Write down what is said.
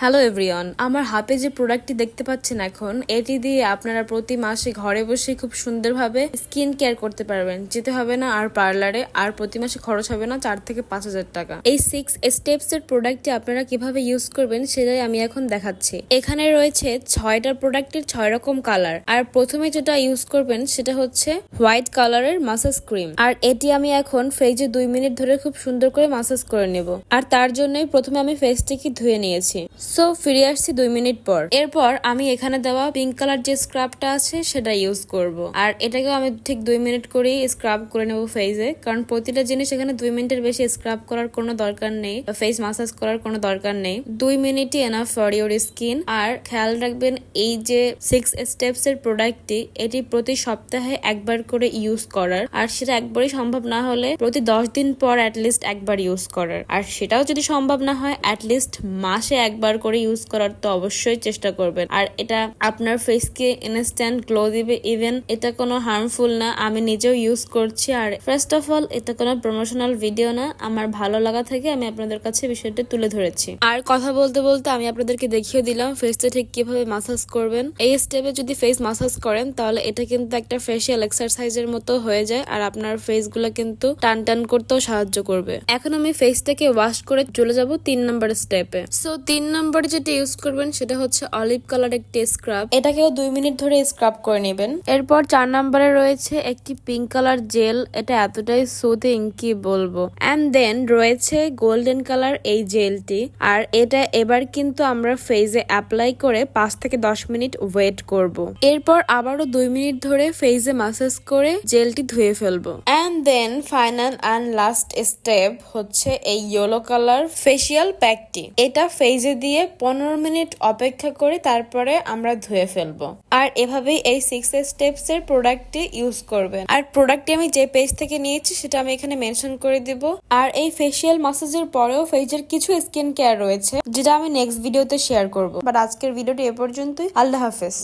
Hello everyone আমার হাতে যে প্রোডাক্টটি দেখতে পাচ্ছেন এখন, এটি দিয়ে আপনারা প্রতি মাসে ঘরে বসে খুব সুন্দরভাবে স্কিন কেয়ার করতে পারবেন। যেতে হবে না আর পার্লারে আর প্রতি মাসে খরচ হবে না চার থেকে পাঁচ হাজার টাকা। এই সিক্স স্টেপস এর প্রোডাক্টটি আপনারা কীভাবে ইউজ করবেন সেটাই আমি এখন দেখাচ্ছি। এখানে রয়েছে ছয়টা প্রোডাক্টের ছয় রকম কালার আর প্রথমে যেটা ইউজ করবেন সেটা হচ্ছে হোয়াইট কালারের মাসাজ ক্রিম আর এটি আমি এখন ফ্রিজে দুই মিনিট ধরে খুব সুন্দর করে মাসাজ করে নেব। আর তার জন্যই প্রথমে আমি ফেসটিকে ধুয়ে নিয়েছি। সো ফিরে আসছি দুই মিনিট পর। এরপর আমি এখানে দেওয়া পিঙ্ক কালার যে স্ক্রাবটা আছে, সেটা ইউজ করব। আর এটাকেও আমি ঠিক দুই মিনিট করেই স্ক্রাব করে নেব ফেসে কারণ প্রতিটা জিনিস এখানে দুই মিনিটের বেশি স্ক্রাব করার কোনো দরকার নেই। ফেস মাসাজ করার কোনো দরকার নেই। দুই মিনিটই এনাফ ফর ইউর স্কিন আর খেয়াল রাখবেন, এই যে সিক্স স্টেপস এর প্রোডাক্টটি এটি প্রতি সপ্তাহে একবার করে ইউজ করার। আর সেটা একবারই সম্ভব না হলে প্রতি দশ দিন পর অ্যাটলিস্ট একবার ইউজ করার। আর সেটাও যদি সম্ভব না হয় অ্যাটলিস্ট মাসে একবার করে ইউজ করার তো অবশ্যই চেষ্টা করবেন। আর এটা আপনার ফেসকে ইনস্ট্যান্ট গ্লো দিবে। ইভেন এটা কোনো হার্মফুল না, আমি নিজেও ইউজ করছি। আর ফার্স্ট অফ অল এটা কোনো প্রমোশনাল ভিডিও না। আমার ভালো লাগা থেকে আমি আপনাদের কাছে বিষয়টা তুলে ধরেছি। আর কথা বলতে বলতে আমি আপনাদেরকে দেখিয়ে দিলাম ফেসটা ঠিক কীভাবে মাসাজ করবেন। এই স্টেপে যদি ফেস মাসাজ করেন, তাহলে এটা কিন্তু একটা ফেসিয়াল এক্সারসাইজের মতো হয়ে যায়। আর আপনার ফেসগুলো কিন্তু টান টান করতেও সাহায্য করবে। এখন আমি ফেসটাকে ওয়াশ করে চলে যাব তিন নম্বর স্টেপে সো তিন নম্বরে যেটা ইউজ করবেন সেটা হচ্ছে অলিভ কালার একটি স্ক্রাব এটাকেও দুই মিনিট ধরে স্ক্রাব করে নেবেন। এরপর চার নম্বরে রয়েছে একটি পিঙ্ক কালার জেল এটা এতটাই সুদিং কি বলব? অ্যান্ড দেন রয়েছে গোল্ডেন কালার এই জেলটি আর এটা এবার কিন্তু আমরা ফেজে অ্যাপ্লাই করে পাঁচ থেকে দশ মিনিট ওয়েট করব। এরপর আবারও দুই মিনিট ধরে ফেজে মাসাজ করে জেলটি ধুয়ে ফেলব। And then final and last step হচ্ছে এই ইয়েলো কালার ফেসিয়াল প্যাকটি এটা ফেজে দিয়ে পনেরো মিনিট অপেক্ষা করে তারপরে আমরা ধুয়ে ফেলব। আর এভাবেই এই সিক্স স্টেপস এর প্রোডাক্টটি ইউজ করবেন। আর প্রোডাক্টটি আমি যে পেজ থেকে নিয়েছি সেটা আমি এখানে মেনশন করে দিব। আর এই ফেসিয়াল মাসাজের পরেও ফেজের কিছু স্কিন কেয়ার রয়েছে, যেটা আমি নেক্সট ভিডিওতে শেয়ার করব। বাট আজকের ভিডিওটি এ পর্যন্তই। আল্লাহ হাফেজ।